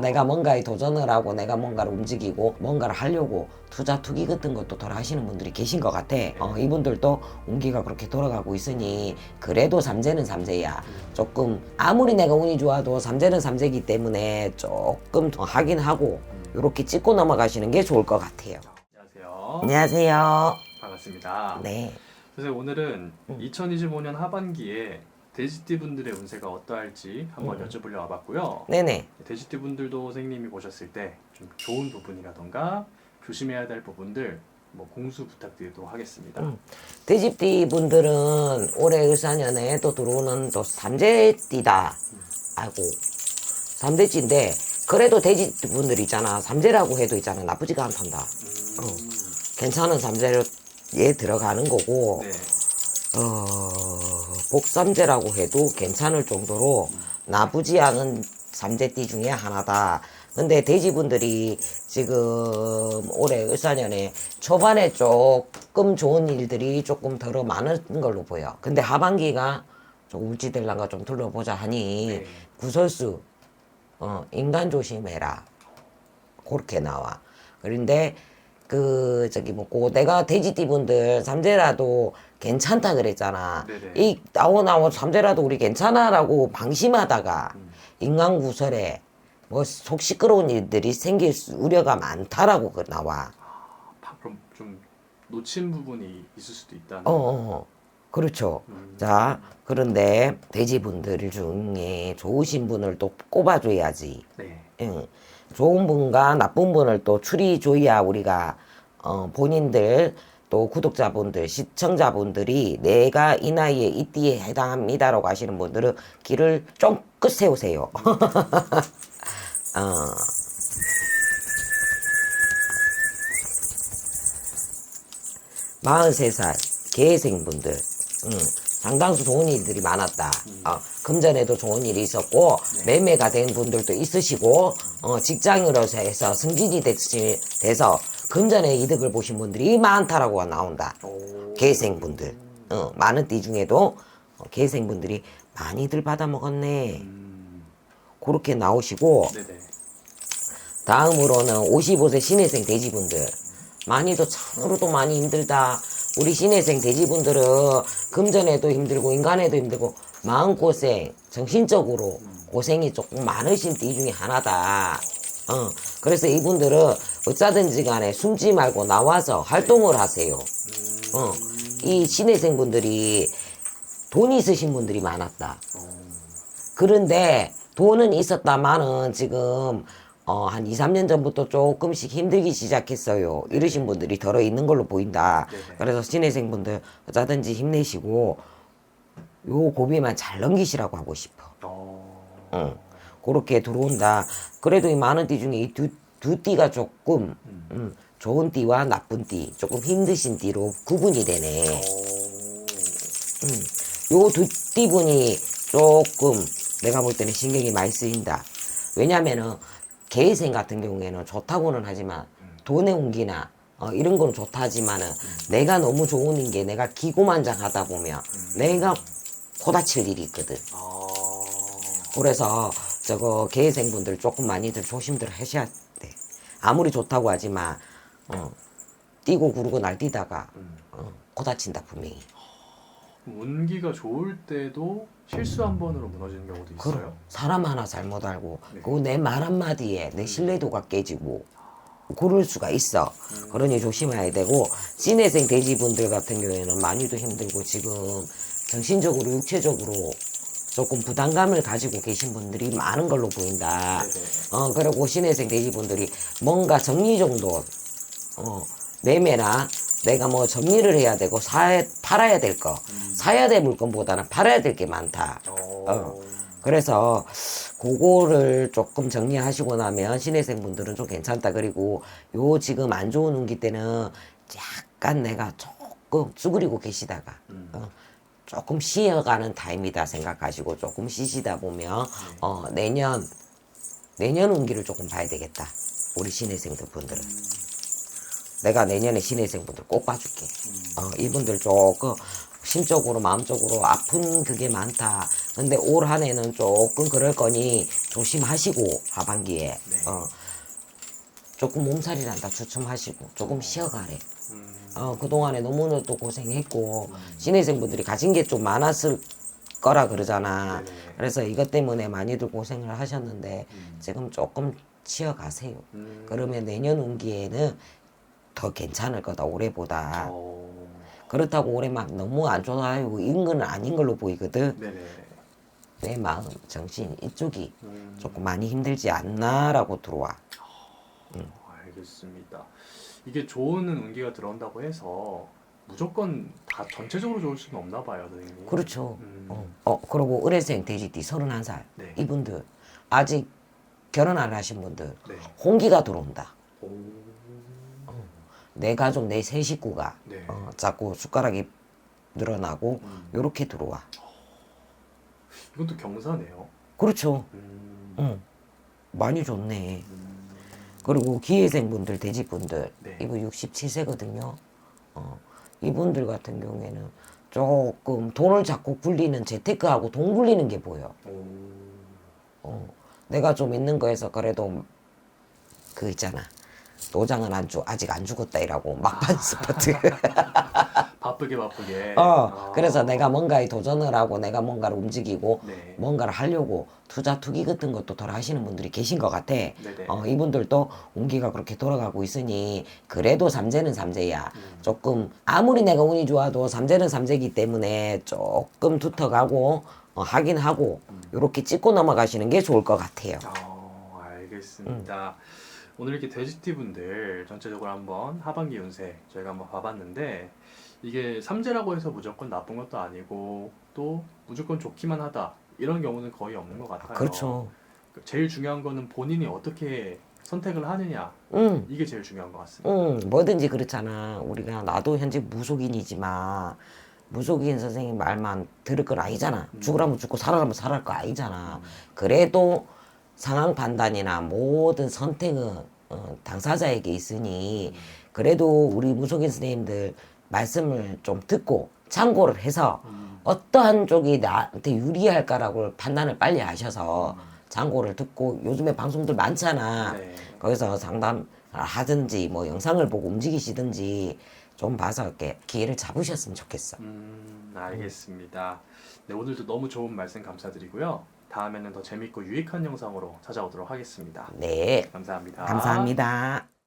내가 뭔가에 도전을 하고 내가 뭔가를 움직이고 뭔가를 하려고 투자 투기 같은 것도 덜 하시는 분들이 계신 것 같아. 어, 이분들도 운기가 그렇게 돌아가고 있으니 그래도 삼재는 삼재야. 조금 아무리 내가 운이 좋아도 삼재는 삼재이기 때문에 조금 더 하긴 하고 이렇게 찍고 넘어가시는 게 좋을 것 같아요. 안녕하세요. 안녕하세요. 반갑습니다. 네. 선생님 오늘은 음. 2025년 하반기에 돼지띠 분들의 운세가 어떠할지 한번 음. 여쭤보려 와봤고요. 네네. 돼지띠 분들도 선생님이 보셨을 때 좀 좋은 부분이라던가 조심해야 될 부분들 뭐 공수 부탁드리도록 하겠습니다. 음. 돼지띠 분들은 올해 을사년에 또 들어오는 또 삼재띠다. 아이고 삼재띠인데 그래도 돼지띠 분들 있잖아 삼재라고 해도 있잖아 나쁘지가 않단다. 음, 어. 괜찮은 삼재에 들어가는 거고 네. 어, 복삼재라고 해도 괜찮을 정도로 나쁘지 않은 삼재띠 중에 하나다. 근데 돼지분들이 지금 올해 을사년에 초반에 조금 좋은 일들이 조금 덜어 많은 걸로 보여. 근데 하반기가 좀 울지들랑가 좀 둘러보자 하니 네. 구설수, 어, 인간 조심해라. 그렇게 나와. 그런데 그 저기 뭐고 내가 돼지띠분들 삼재라도 괜찮다 그랬잖아. 네네. 이 나오 나오 삼재라도 우리 괜찮아라고 방심하다가 음. 인간 구설에 뭐 속 시끄러운 일들이 생길 수- 우려가 많다라고 그 나와. 아, 그럼 좀 놓친 부분이 있을 수도 있다는. 어, 어, 어. 그렇죠. 음. 자, 그런데 돼지분들 중에 좋으신 분을 또 꼽아줘야지. 네. 응. 좋은 분과 나쁜 분을 또 추리줘야 우리가 어, 본인들 또 구독자분들 시청자분들이 내가 이 나이에 이띠에 해당합니다라고 하시는 분들은 길을 쫑긋 세우세요. 어. 마흔세 살 계생분들 응. 상당수 좋은 일들이 많았다. 어, 금전에도 좋은 일이 있었고 매매가 된 분들도 있으시고 어, 직장으로서 해서 승진이 됐지, 돼서 금전에 이득을 보신 분들이 많다라고 나온다. 오. 계생분들 어, 많은 띠 중에도 어, 계생분들이 많이들 받아먹었네. 음. 그렇게 나오시고 네네. 다음으로는 55세 신혜생 돼지분들 많이도 참으로도 많이 힘들다. 우리 신혜생 돼지분들은 금전에도 힘들고 인간에도 힘들고 마음고생, 정신적으로 고생이 조금 많으신 띠 중에 하나다. 어, 그래서 이분들은 어쩌든지 간에 숨지 말고 나와서 활동을 하세요. 어, 이 신혜생 분들이 돈이 있으신 분들이 많았다. 그런데 돈은 있었다마는 지금 어, 한 2, 3년 전부터 조금씩 힘들기 시작했어요. 이러신 분들이 덜어 있는 걸로 보인다. 네네. 그래서 신혜생 분들 어쩌든지 힘내시고 요 고비만 잘 넘기시라고 하고 싶어. 어. 응. 그렇게 들어온다. 그래도 이 많은 띠 중에 이 두, 두 띠가 조금 음, 좋은 띠와 나쁜 띠, 조금 힘드신 띠로 구분이 되네. 어. 요두 띠분이 조금 내가 볼 때는 신경이 많이 쓰인다. 왜냐면은 계생 같은 경우에는 좋다고는 하지만 돈의 운기나 어, 이런 거는 좋다 하지만은 내가 너무 좋은 게 내가 기고만장하다 보면 내가 코다칠 일이 있거든. 아. 그래서 저거 계생분들 조금 많이들 조심들 하셔야 돼. 아무리 좋다고 하지만 어, 뛰고 구르고 날뛰다가 어, 코다친다 분명히. 운기가 좋을 때도 실수 한 번으로 무너지는 경우도 있어요. 그럼 사람 하나 잘못 알고 네. 그 내 말 한마디에 내 신뢰도가 깨지고 그럴 수가 있어. 그러니 조심해야 되고 신혜생 돼지분들 같은 경우에는 많이도 힘들고 지금 정신적으로 육체적으로 조금 부담감을 가지고 계신 분들이 많은 걸로 보인다. 네네. 어 그리고 신혜생 돼지분들이 뭔가 정리 정도 어 매매나 내가 뭐 정리를 해야 되고 사 팔아야 될 거 사야 될 물건보다는 팔아야 될 게 많다. 어. 그래서 그거를 조금 정리하시고 나면 신혜생 분들은 좀 괜찮다. 그리고 요 지금 안 좋은 운기 때는 약간 내가 조금 쭈그리고 계시다가 음. 어, 조금 쉬어가는 타임이다 생각하시고 조금 쉬시다 보면 어, 내년 내년 운기를 조금 봐야 되겠다. 우리 신혜생들 분들은. 내가 내년에 신혜생 분들 꼭 봐줄게. 어, 이분들 조금 심적으로 마음적으로 아픈 그게 많다. 근데 올 한해는 조금 그럴 거니 조심하시고 하반기에 네. 어, 조금 몸살이 난다 주춤하시고 조금 쉬어가래. 음, 어, 그동안에 너무나 또 고생했고 신입생분들이 가진 게 좀 많았을 거라 그러잖아. 네네. 그래서 이것 때문에 많이들 고생을 하셨는데 음. 지금 조금 쉬어가세요. 음, 그러면 내년 운기에는 더 괜찮을 거다 올해보다. 어, 그렇다고 올해 막 너무 안 좋아요 이런 건 아닌 걸로 보이거든. 네네. 내 마음, 정신 이쪽이 음, 조금 많이 힘들지 않나라고 들어와. 알겠습니다. 이게 좋은 운기가 들어온다고 해서 무조건 다 전체적으로 좋을 수는 없나 봐요, 선생님. 그렇죠. 음. 어, 어 그리고 의뢰생 돼지띠 31살 네. 이분들 아직 결혼 안 하신 분들 네. 홍기가 들어온다. 오. 내 가족 내 세 식구가 네. 어, 자꾸 숟가락이 늘어나고 음. 요렇게 들어와. 또 경사네요. 그렇죠. 음. 응. 많이 좋네. 음. 그리고 기회생분들 돼지분들 네. 이분 67세거든요. 어, 이분들 같은 경우에는 조금 돈을 자꾸 굴리는 재테크하고 돈 굴리는 게 보여. 오. 어, 내가 좀 있는 거에서 그래도 그 있잖아. 노장은 안 죽, 아직 안 죽었다 이라고 막판 스포트. 바쁘게 바쁘게. 어, 아. 그래서 내가 뭔가에 도전을 하고 내가 뭔가를 움직이고 네. 뭔가를 하려고 투자 투기 같은 것도 덜 하시는 분들이 계신 것 같아. 네네. 어, 이분들도 운기가 그렇게 돌아가고 있으니 그래도 삼재는 삼재야. 음. 조금 아무리 내가 운이 좋아도 삼재는 삼재기 때문에 조금 두터가고 어, 하긴 하고 음. 요렇게 찍고 넘어가시는 게 좋을 것 같아요. 어, 알겠습니다. 오늘 이렇게 돼지띠 분들 전체적으로 한번 하반기 운세 저희가 한번 봐봤는데 이게 삼재라고 해서 무조건 나쁜 것도 아니고 또 무조건 좋기만 하다 이런 경우는 거의 없는 것 같아요. 그렇죠. 제일 중요한 거는 본인이 어떻게 선택을 하느냐 응. 이게 제일 중요한 것 같습니다. 응, 뭐든지 그렇잖아. 우리가 나도 현재 무속인이지만 무속인 선생님 말만 들을 건 아니잖아. 죽으라면 죽고 살아라면 살아갈 거 아니잖아. 그래도 상황 판단이나 모든 선택은 어, 당사자에게 있으니 그래도 우리 무속인 선생님들 말씀을 좀 듣고 참고를 해서 음, 어떠한 쪽이 나한테 유리할까라고 판단을 빨리 하셔서 참고를 듣고 요즘에 방송들 많잖아. 네. 거기서 상담 하든지 뭐 영상을 보고 움직이시든지 좀 봐서 이렇게 기회를 잡으셨으면 좋겠어. 음, 알겠습니다. 네, 오늘도 너무 좋은 말씀 감사드리고요. 다음에는 더 재밌고 유익한 영상으로 찾아오도록 하겠습니다. 네, 감사합니다. 감사합니다.